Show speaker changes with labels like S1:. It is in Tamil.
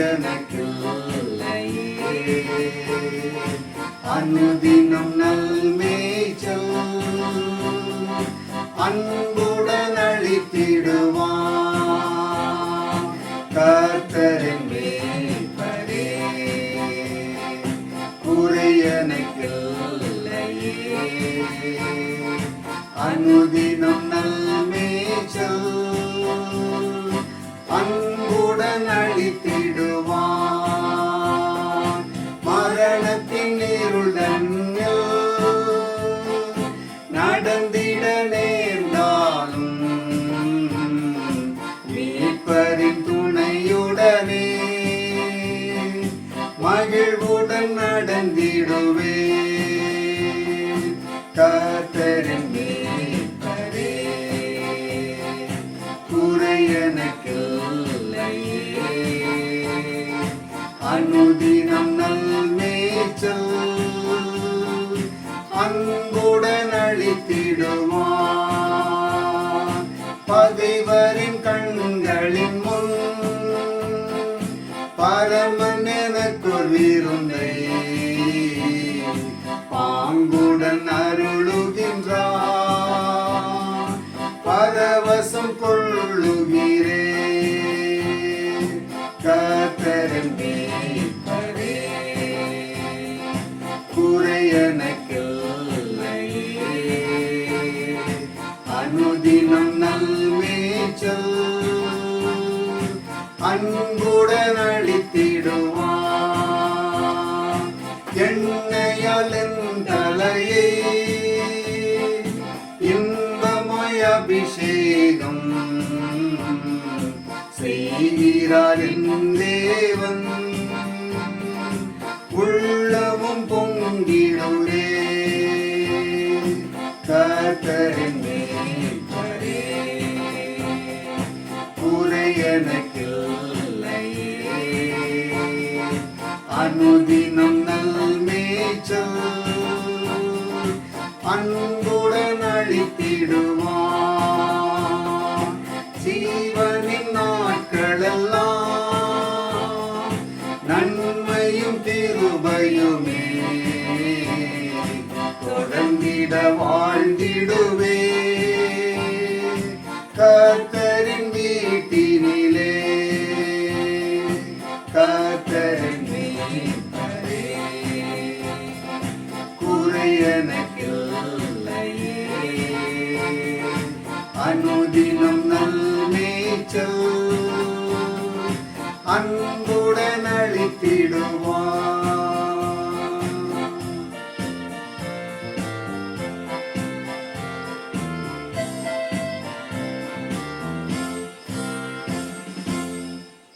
S1: குறையனக்கில்லையே அனுதினம் நல்மேச்சல் அன்புடன் அழித்திடுவான் கர்த்தரின் மேய்ப்பரே குறையனக்கில்லையே. அனுதினம் நல்மேச்சல் கர்த்தரின் மீட்பரே குறையனக்கில்லையே அனுதினம் நல்மேச்சல் அன்புடன் அளித்திடுவான் பகைவரின் கண்களின் முன் பரமன் எனக்கொரு விருந்தை பாங்குடன் அருளுகின்றார். பரவசம் கொள்ளுகிறே. கத்தரன் மேய்ப்பரே குறையனக்கில்லையே. அனுதினம் நல்மேச்சல் அன்புடன் அளித்திடுவான் எண்ணெயாலின் தலையை. இன்பமய அபிஷேகம் செய்கிறாரின் தேவன். உள்ளமும் பொங்கிடுரே கர்த்தரின் மேய்ப்பரே குறையனக்கில்லையே அனுதினம் அன்புடன் அளித்திடுவான் ஜீவனின் நாட்களெல்லாம் நன்மையும் திருபயுமே தொடர்ந்திட வாழ்ந்திடுவே. கர்த்தரின் வீட்டினிலே கர்த்தரின் மீட்பரே அனுதினம் நல்மேச்சல் அன்புடன் அளித்திடுவான்